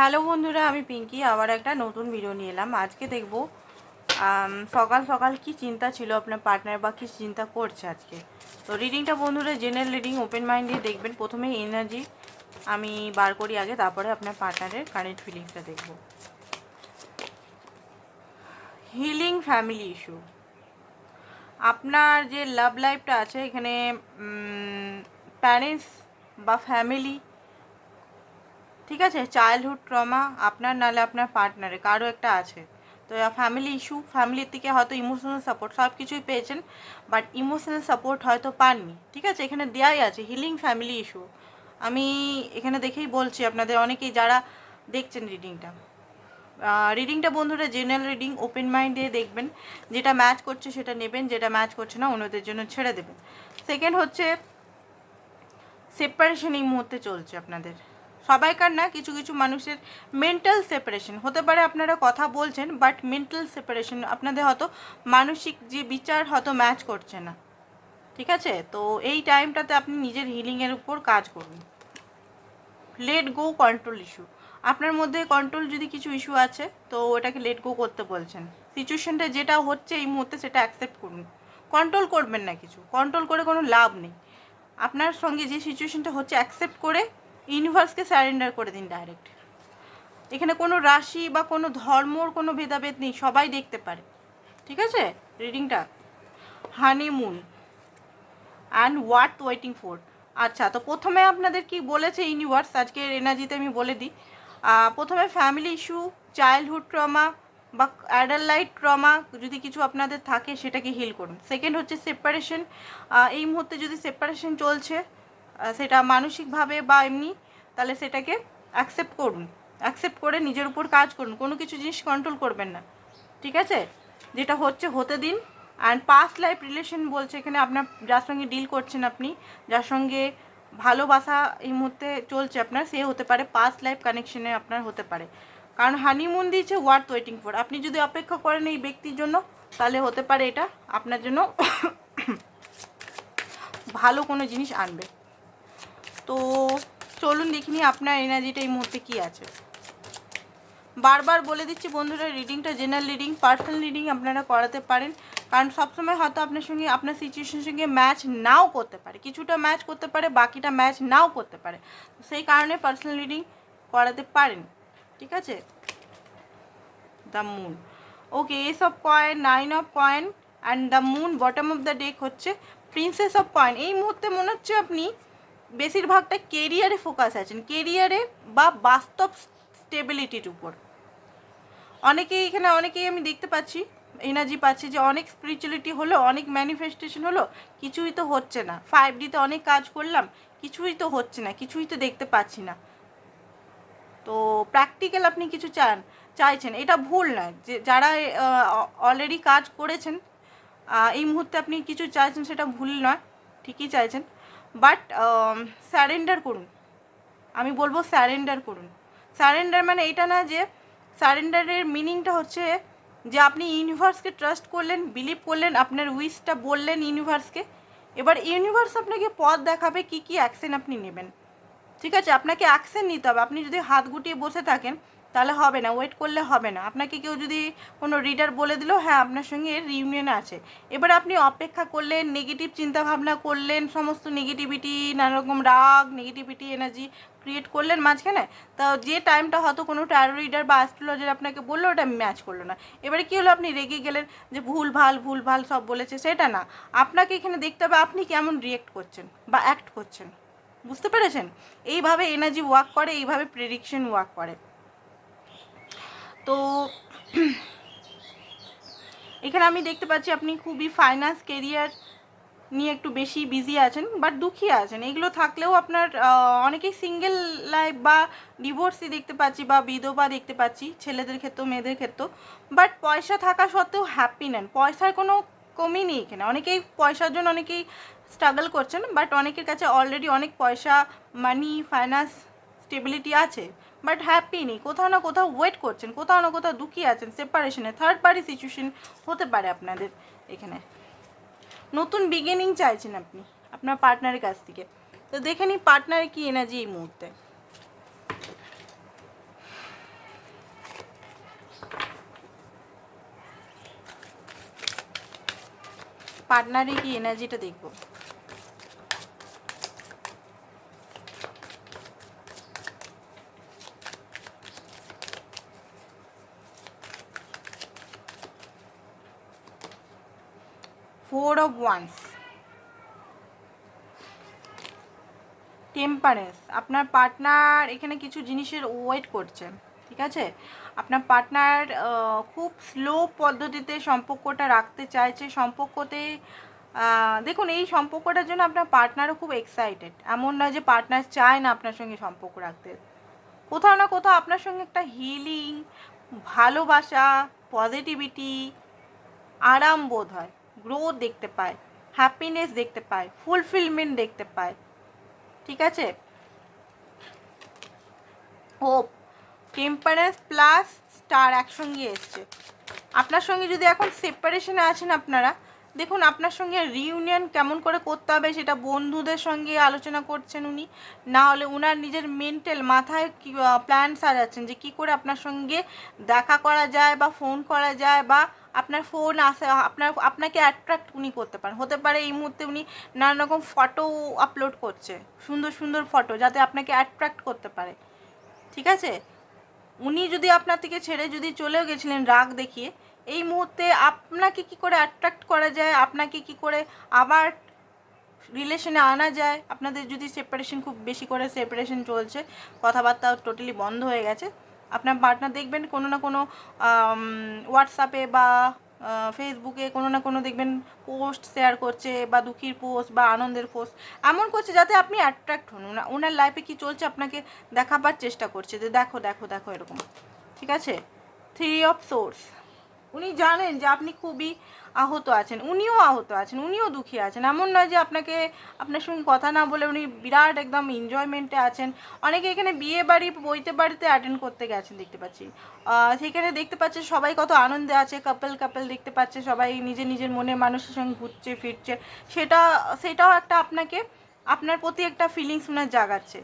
Hello বন্ধুরা, আমি পিঙ্কি, আবার একটা নতুন ভিডিও নিয়ে এলাম। আজকে দেখব সকাল সকাল কি চিন্তা ছিল আপনার পার্টনার বা কি চিন্তা করছে আজকে? তো রিডিংটা বন্ধুরা জেনারেল রিডিং ওপেন মাইন্ড দিয়ে দেখবেন। প্রথমে এনার্জি আমি বার করি আগে, তারপরে আপনার পার্টনারের কারেন্ট ফিলিংসটা দেখব। হিলিং ফ্যামিলি ইস্যু আপনার যে লাভ লাইফটা আছে, এখানে প্যারেন্টস বা ফ্যামিলি ঠিক আছে? চাইল্ডহুড ট্রমা আপনার নালে আপনার পার্টনারে কারও একটা আছে। তো ফ্যামিলি ইস্যু ফ্যামিলির থেকে হয়তো ইমোশনাল সাপোর্ট সব কিছুই পেয়েছেন বাট ইমোশনাল সাপোর্ট হয়তো পাননি। ঠিক আছে? এখানে দেওয়াই আছে হিলিং ফ্যামিলি ইস্যু আমি এখানে দেখেই বলছি আপনাদের, অনেকেই যারা দেখছেন রিডিংটা রিডিংটা বন্ধুরা জেনারেল রিডিং ওপেন মাইন্ড দিয়ে দেখবেন। যেটা ম্যাচ করছে সেটা নেবেন, যেটা ম্যাচ করছে না, অন্যদের জন্য ছেড়ে দেবেন। সেকেন্ড হচ্ছে সেপারেশন এই মুহূর্তে চলছে আপনাদের। সবাইকার না, কিছু কিছু মানুষের মেন্টাল সেপারেশন হতে পারে আপনারা কথা বলছেন বাট মেন্টাল সেপারেশন আপনাদের হয়তো মানসিক যে বিচার হয়তো ম্যাচ করছে না। ঠিক আছে? তো এই টাইমটাতে আপনি নিজের হিলিংয়ের উপর কাজ করুন। লেট গো কন্ট্রোল ইস্যু আপনার মধ্যে কন্ট্রোল যদি কিছু ইস্যু আছে, তো ওটাকে লেট গো করতে বলছেন। সিচুয়েশনটা যেটা হচ্ছে এই মুহূর্তে সেটা অ্যাকসেপ্ট করুন। কন্ট্রোল করবেন না কিছু। কন্ট্রোল করে কোনো লাভ নেই। আপনার সঙ্গে যে সিচুয়েশনটা হচ্ছে অ্যাকসেপ্ট করে ইউনিভার্সকে স্যারেন্ডার করে দিন ডাইরেক্ট। এখানে কোনো রাশি বা কোনো ধর্মর কোনো ভেদাভেদ নেই, সবাই দেখতে পারে। ঠিক আছে? রিডিংটা? Honeymoon. And what waiting for আচ্ছা তো প্রথমে আপনাদের কি বলেছে ইউনিভার্স? আজকের এনার্জিতে আমি বলে দিই। প্রথমে ফ্যামিলি ইস্যু চাইল্ডহুড ট্রমা বা অ্যাডাল্ট ট্রমা যদি কিছু আপনাদের থাকে সেটাকে হিল করুন। সেকেন্ড হচ্ছে সেপারেশন এই মুহূর্তে যদি সেপারেশন চলছে সেটা মানসিকভাবে বা এমনি, তাহলে সেটাকে অ্যাকসেপ্ট করুন। অ্যাকসেপ্ট করে নিজের উপর কাজ করুন। কোনো কিছু জিনিস কন্ট্রোল করবেন না। ঠিক আছে? যেটা হচ্ছে, হতে দিন। অ্যান্ড পাস্ট লাইফ রিলেশন বলছে এখানে আপনার, যার সঙ্গে ডিল করছেন আপনি, যার সঙ্গে ভালোবাসা এই মুহূর্তে চলছে আপনার, সে হতে পারে পাস্ট লাইফ কানেকশনে আপনার হতে পারে। কারণ হানিমুন দিয়েছে ওয়ার্থ ওয়েটিং ফর আপনি যদি অপেক্ষা করেন এই ব্যক্তির জন্য, তাহলে হতে পারে এটা আপনার জন্য ভালো কোনো জিনিস আনবে। তো চলুন দেখিনি আপনার এনার্জিটা এই মুহূর্তে কী আছে। বারবার বলে দিচ্ছি বন্ধুরা রিডিংটা জেনারেল রিডিং পার্সোনাল রিডিং আপনারা করাতে পারেন। কারণ সবসময় হয়তো আপনার সঙ্গে, আপনার সিচুয়েশনের সঙ্গে ম্যাচ নাও করতে পারে। কিছুটা ম্যাচ করতে পারে, বাকিটা ম্যাচ নাও করতে পারে। সেই কারণে পার্সোনাল রিডিং করাতে পারেন। ঠিক আছে? The moon okay ace of coins nine of coins and the moon bottom of the deck হচ্ছে প্রিন্সেস অফ কয়েন এই মুহূর্তে মনে হচ্ছে আপনি বেশিরভাগটা কেরিয়ারে ফোকাস আছেন। কেরিয়ারে বা বাস্তব স্টেবিলিটির উপর। অনেকেই এখানে, অনেকেই আমি দেখতে পাচ্ছি এনার্জি পাচ্ছি যে অনেক স্পিরিচুয়ালিটি হলো, অনেক ম্যানিফেস্টেশন হলো, কিছুই তো হচ্ছে না। ফাইভ ডিতে অনেক কাজ করলাম, কিছুই তো হচ্ছে না, কিছুই তো দেখতে পাচ্ছি না। তো প্র্যাকটিক্যাল আপনি কিছু চান, চাইছেন, এটা ভুল নয় যে যারা অলরেডি কাজ করেছেন এই মুহূর্তে আপনি কিছু চাইছেন সেটা ভুল নয়, ঠিকই চাইছেন। বাট স্যারেন্ডার করুন। আমি বলব স্যারেন্ডার করুন। স্যারেন্ডার মানে এটা না যে স্যারেন্ডারের মিনিংটা হচ্ছে যে আপনি ইউনিভার্সকে ট্রাস্ট করলেন বিলিভ করলেন, আপনার উইশটা বললেন ইউনিভার্সকে এবার ইউনিভার্স আপনাকে পথ দেখাবে কি কি অ্যাকশন আপনি নেবেন। ঠিক আছে? আপনাকে অ্যাকশন নিতে হবে। আপনি যদি হাত গুটিয়ে বসে থাকেন তাহলে হবে না ওয়েট করলে হবে না। আপনাকে কেউ যদি কোনো রিডার বলে দিল হ্যাঁ আপনার সঙ্গে রিউনিয়ন আছে। এবার আপনি অপেক্ষা করলেন নেগেটিভ চিন্তাভাবনা করলেন, সমস্ত নেগেটিভিটি নানারকম রাগ নেগেটিভিটি এনার্জি ক্রিয়েট করলেন মাঝখানে, তা যে টাইমটা হয়তো কোনো ট্যারো রিডার বা অ্যাস্ট্রোলজার আপনাকে বলল, ওটা ম্যাচ করল না। এবারে কী হলো, আপনি রেগে গেলেন যে ভুল, ভালো ভুল, ভালো সব বলেছে, সেটা না। আপনাকে এখানে দেখতে হবে, আপনি কেমন রিয়েক্ট করছেন বা অ্যাক্ট করছেন। বুঝতে পেরেছেন? এইভাবে এনার্জি ওয়ার্ক করে, এইভাবে প্রেডিকশন ওয়ার্ক করে। তো এখানে আমি দেখতে পাচ্ছি আপনি খুবই ফাইন্যান্স কেরিয়ার নিয়ে একটু বেশি বিজি আছেন বাট দুঃখী আছেন। এগুলো থাকলেও আপনার অনেকেই সিঙ্গেল লাইফ বা ডিভোর্সই দেখতে পাচ্ছি বা বিধবা দেখতে পাচ্ছি, ছেলেদের ক্ষেত্রেও, মেয়েদের ক্ষেত্রেও। বাট পয়সা থাকা সত্ত্বেও হ্যাপি নেন। পয়সার কোনো কমই নেই এখানে। অনেকেই পয়সার জন্য অনেকেই স্ট্রাগল করছেন বাট অনেকের কাছে অলরেডি অনেক পয়সা মানি ফাইন্যান্স স্টেবিলিটি আছে। বাট হ্যাপি নেই। কোথাও না কোথাও ওয়েট করছেন, কোথাও না কোথাও দুঃখী আছেন, সেপারেশনে থার্ড পার্টি সিচুয়েশন হতে পারে আপনাদের এখানে। নতুন বিগিনিং চাইছেন আপনি, আপনার পার্টনারের কাছ থেকে। তো দেখে নিই পার্টনার কি এনার্জি এই মুহূর্তে। পার্টনারে কি এনার্জিটা দেখব। ওয়ান্স টেম্পারেন্স আপনার পার্টনার এখানে কিছু জিনিসের ওয়েট করছে ঠিক আছে আপনার পার্টনার খুব স্লো পদ্ধতিতে সম্পর্কটা রাখতে চাইছে সম্পর্কতে দেখুন এই সম্পর্কটার জন্য আপনার পার্টনারও খুব এক্সাইটেড এমন নয় যে পার্টনার চায় না আপনার সঙ্গে সম্পর্ক রাখতে কোথাও না কোথাও আপনার সঙ্গে একটা হিলিং ভালোবাসা পজিটিভিটি আরাম বোধ হয় গ্রোথ দেখতে পায় হ্যাপিনেস দেখতে পায় ফুলফিলমেন্ট দেখতে পায়। ঠিক আছে? হোপ টেম্পারেন্স প্লাস স্টার একসঙ্গে এসছে। আপনার সঙ্গে যদি এখন সেপারেশনে আছেন আপনারা, দেখুন আপনার সঙ্গে রিউনিয়ন কেমন করে করতে হবে সেটা বন্ধুদের সঙ্গে আলোচনা করছেন উনি। না হলে উনার নিজের মেন্টাল মাথায় কি প্ল্যান সাজাচ্ছেন যে কি করে আপনার সঙ্গে দেখা করা যায় বা ফোন করা যায় বা আপনার ফোন আসে, আপনার, আপনাকে অ্যাট্রাক্ট উনি করতে পারেন। হতে পারে এই মুহূর্তে উনি নানান রকম ফটো আপলোড করছে, সুন্দর সুন্দর ফটো যাতে আপনাকে অ্যাট্রাক্ট করতে পারে। ঠিক আছে? উনি যদি আপনার থেকে ছেড়ে যদি চলেও গেছিলেন রাগ দেখিয়ে, এই মুহূর্তে আপনাকে কি করে অ্যাট্রাক্ট করা যায়? আপনাকে কি করে আবার রিলেশনে আনা যায়? আপনাদের যদি সেপারেশন খুব বেশি করে সেপারেশন চলছে কথাবার্তা টোটালি বন্ধ হয়ে গেছে। আপনার পার্টনার দেখবেন, কোনো না কোনো হোয়াটসঅ্যাপে বা ফেসবুকে কোনো না কোনো দেখবেন পোস্ট শেয়ার করছে বা দুঃখীর পোস্ট বা আনন্দের পোস্ট এমন করছে যাতে আপনি অ্যাট্রাক্ট হন। ওনা- ওনার লাইফে কি চলছে আপনাকে দেখাবার চেষ্টা করছে যে দেখো দেখো দেখো এরকম। ঠিক আছে? থ্রি অফ সোর্স উনি জানেন যে আপনি খুবই আহত আছেন, উনিও আহত আছেন, উনিও দুঃখী আছেন। এমন নয় যে আপনাকে, আপনার সঙ্গে কথা না বলে উনি বিরাট একদম এনজয়মেন্টে আছেন। অনেকে এখানে বিয়ে বাড়ি, বইতে বাড়িতে অ্যাটেন্ড করতে গেছেন দেখতে পাচ্ছি। সেখানে দেখতে পাচ্ছে সবাই কত আনন্দে আছে কাপল কাপল দেখতে পাচ্ছে, সবাই নিজের নিজের মনের মানুষের সঙ্গে ঘুরছে, ফিরছে। সেটা, সেটাও একটা আপনাকে, আপনার প্রতি একটা ফিলিংস উনার জাগাচ্ছে।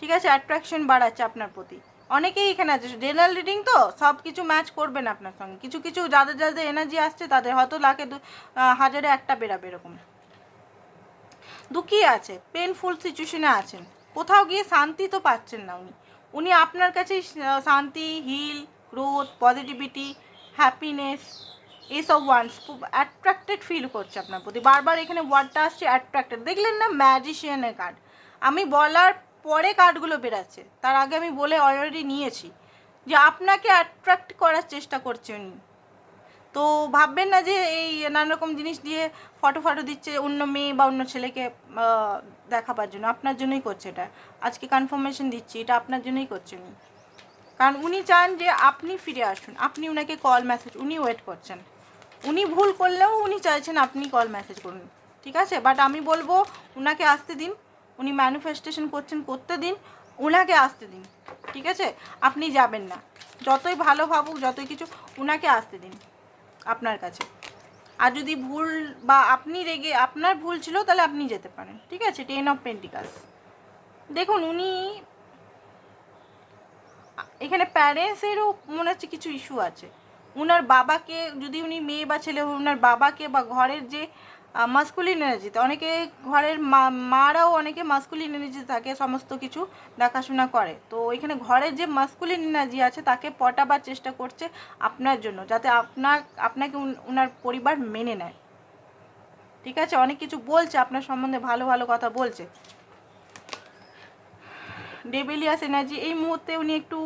ঠিক আছে? অ্যাট্রাকশন বাড়াচ্ছে আপনার প্রতি। অনেকেই এখানে আছে। জেনারেল রিডিং তো সব কিছু ম্যাচ করবে না আপনার সঙ্গে। কিছু কিছু যাদের যাদের এনার্জি আসছে, তাদের হয়তো লাখে দু হাজারে একটা বেরাবে এরকম। দুঃখী আছে? পেনফুল সিচুয়েশনে আছেন। কোথাও গিয়ে শান্তি তো পাচ্ছেন না উনি। উনি আপনার কাছেই শান্তি হিল গ্রোথ পজিটিভিটি হ্যাপিনেস এইসব ওয়ান্স খুব অ্যাট্রাক্টেড ফিল করছে আপনার প্রতি। বারবার এখানে ওয়ার্ডটা আসছে অ্যাট্রাক্টেড দেখলেন না ম্যাজিশিয়ানের কার্ড আমি বলার পরে কার্ডগুলো বেরাচ্ছে। তার আগে আমি বলে অলরেডি নিয়েছি যে আপনাকে অ্যাট্রাক্ট করার চেষ্টা করছে উনি। তো ভাববেন না যে এই নানা রকম জিনিস দিয়ে ফটো ফটো দিচ্ছে অন্য মেয়ে বা অন্য ছেলেকে দেখাবার জন্য। আপনার জন্যই করছে এটা। আজকে কনফার্মেশন দিচ্ছি, এটা আপনার জন্যই করছে উনি। কারণ উনি চান যে আপনি ফিরে আসুন। আপনি উনাকে কল মেসেজ উনি ওয়েট করছেন। উনি ভুল করলেও উনি চাইছেন আপনি কল মেসেজ করুন। ঠিক আছে? বাট আমি বলব, উনাকে আসতে দিন। উনি ম্যানিফেস্টেশন করছেন, করতে দিন, উনাকে আসতে দিন, ঠিক আছে? আপনি যাবেন না। যতই ভালো ভাবুক, যতই কিছু, উনাকে আসতে দিন আপনার কাছে। আর যদি ভুল বা আপনি রেগে, আপনার ভুল ছিল, তাহলে আপনি যেতে পারেন, ঠিক আছে? টেন অফ পেন্টিকাস দেখুন, উনি, এখানে প্যারেন্টসেরও মনে হচ্ছে কিছু ইস্যু আছে। উনার বাবাকে, যদি উনি মেয়ে বা ছেলে উনার বাবাকে বা ঘরের যে মাস্কুলিন এনার্জিতে অনেকে ঘরের মারাও অনেকে মাস্কুলিন এনার্জি থাকে, সমস্ত কিছু দেখাশোনা করে। তো এখানে ঘরের যে মাস্কুলিন এনার্জি আছে, তাকে পটাবার চেষ্টা করছে আপনার জন্য, যাতে আপনার, আপনাকে উনার পরিবার মেনে নেয়। ঠিক আছে? অনেক কিছু বলছে, আপনার সম্বন্ধে ভালো ভালো কথা বলছে। ডেবিলিয়াস এনার্জি এই মুহূর্তে উনি একটু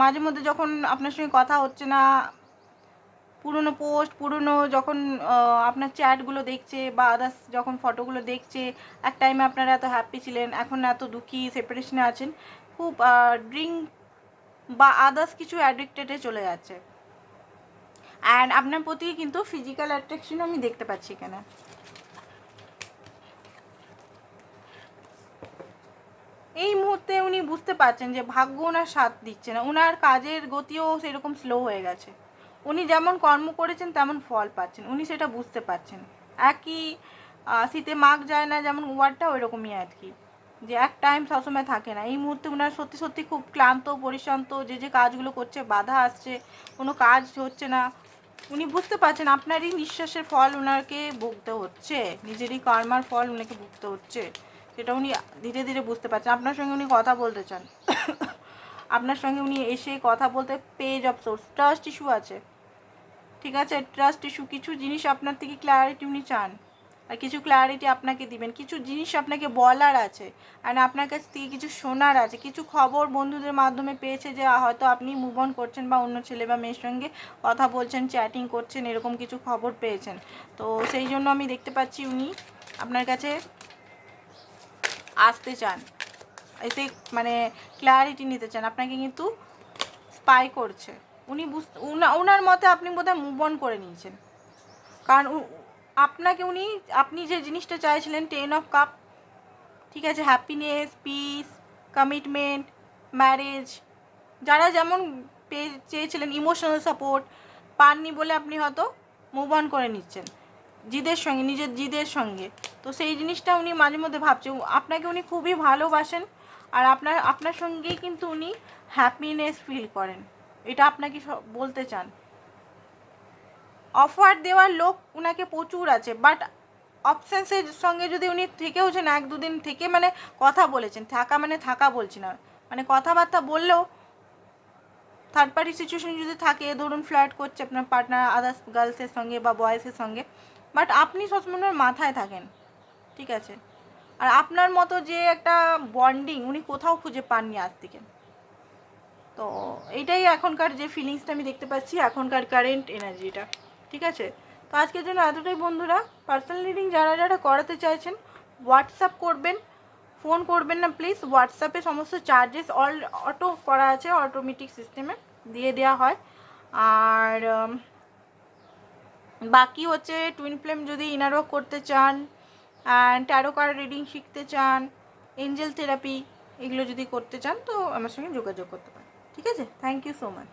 মাঝে মধ্যে যখন আপনার সঙ্গে কথা হচ্ছে না পুরনো পোস্ট, পুরনো যখন আপনার চ্যাটগুলো দেখছে বা আদার্স যখন ফটোগুলো দেখছে, এক টাইমে আপনারা এত হ্যাপি ছিলেন, এখন এত দুঃখী সেপারেশনে আছেন, খুব ড্রিঙ্ক বা আদার্স কিছু অ্যাডিক্টেডে চলে যাচ্ছে। অ্যান্ড আপনার প্রতি কিন্তু ফিজিক্যাল অ্যাট্রাকশন আমি দেখতে পাচ্ছি এখানে। এই মুহূর্তে উনি বুঝতে পারছেন যে ভাগ্য ওনার সাথ দিচ্ছে না ওনার কাজের গতিও সেরকম স্লো হয়ে গেছে। উনি যেমন কর্ম করেছেন, তেমন ফল পাচ্ছেন। উনি সেটা বুঝতে পারছেন। একই শীতে মাগ যায় না, যেমন ওয়ার্ডটা ওইরকমই আর কি। যে এক টাইম সবসময় থাকে না। এই মুহূর্তে ওনার সত্যি সত্যি খুব ক্লান্ত, পরিশ্রান্ত, যে যে কাজগুলো করছে, বাধা আসছে, কোনো কাজ হচ্ছে না। উনি বুঝতে পারছেন আপনারই নিঃশ্বাসের ফল ওনাকে ভুগতে হচ্ছে। নিজেরই কর্মার ফল ওনাকে ভুগতে হচ্ছে। সেটা উনি ধীরে ধীরে বুঝতে পারছেন। আপনার সঙ্গে উনি কথা বলতে চান। আপনার সঙ্গে উনি এসে কথা বলতে page of swords trust issue আছে। ঠিক আছে? ট্রাস্ট ইস্যু কিছু জিনিস আপনার থেকে ক্ল্যারিটি উনি চান। আর কিছু ক্ল্যারিটি আপনাকে দিবেন। কিছু জিনিস আপনাকে বলার আছে। আর আপনার কাছ থেকে কিছু শোনার আছে। কিছু খবর বন্ধুদের মাধ্যমে পেয়েছে যে হয়তো আপনি মুভ অন করছেন বা অন্য ছেলে বা মেয়ের সঙ্গে কথা বলছেন চ্যাটিং করছেন, এরকম কিছু খবর পেয়েছেন। তো সেই জন্য আমি দেখতে পাচ্ছি উনি আপনার কাছে আসতে চান। এতে মানে ক্ল্যারিটি নিতে চান। আপনাকে কিন্তু স্পাই করছে। উনি বুঝতে ওনার মতে আপনি বোধহয় মুভ অন করে নিয়েছেন। কারণ আপনাকে উনি, আপনি যে জিনিসটা চাইছিলেন টেন অফ কাপ ঠিক আছে হ্যাপিনেস পিস কমিটমেন্ট ম্যারেজ যারা যেমন চেয়েছিলেন ইমোশনাল সাপোর্ট পাননি বলে আপনি হয়তো মুভ অন করে নিচ্ছেন, জিদের সঙ্গে, নিজের জিদের সঙ্গে। তো সেই জিনিসটা উনি মাঝে মধ্যে ভাবছে। আপনাকে উনি খুবই ভালোবাসেন, আর আপনার আপনার সঙ্গেই কিন্তু উনি হ্যাপিনেস ফিল করেন। এটা আপনাকে বলতে চান। অফার দেওয়ার লোক উনাকে প্রচুর আছে বাট অপশানসের সঙ্গে যদি উনি থেকেওছেন এক দুদিন থেকে মানে কথা বলেছেন, থাকা মানে থাকা বলছি না মানে কথাবার্তা বললেও থার্ড পার্টি সিচুয়েশন যদি থাকে, ধরুন ফ্ল্যাট করছে আপনার পার্টনার আদার্স গার্লসের সঙ্গে বা বয়েসের সঙ্গে বাট আপনি সবসময় মাথায় থাকেন, ঠিক আছে? আর আপনার মতো যে একটা বন্ডিং উনি কোথাও খুঁজে পাননি আজ থেকে। তো এইটাই এখনকার যে ফিলিংসটা আমি দেখতে পাচ্ছি, এখনকার কারেন্ট এনার্জিটা ঠিক আছে? তো আজকের জন্য এতটাই বন্ধুরা। পার্সোনাল রিডিং যারা যারা করাতে চাইছেন হোয়াটসঅ্যাপ করবেন ফোন করবেন না প্লিজ হোয়াটসঅ্যাপে সমস্ত চার্জেস অল অটো করা আছে অটোমেটিক সিস্টেমে দিয়ে দেওয়া হয়। আর বাকি হচ্ছে টুইন ফ্লেম যদি ইনার করতে চান অ্যান্ড ট্যারো কার্ড রিডিং শিখতে চান এঞ্জেল থেরাপি এগুলো যদি করতে চান, তো আমার সঙ্গে যোগাযোগ করতে পারেন। ঠিক আছে? Thank you so much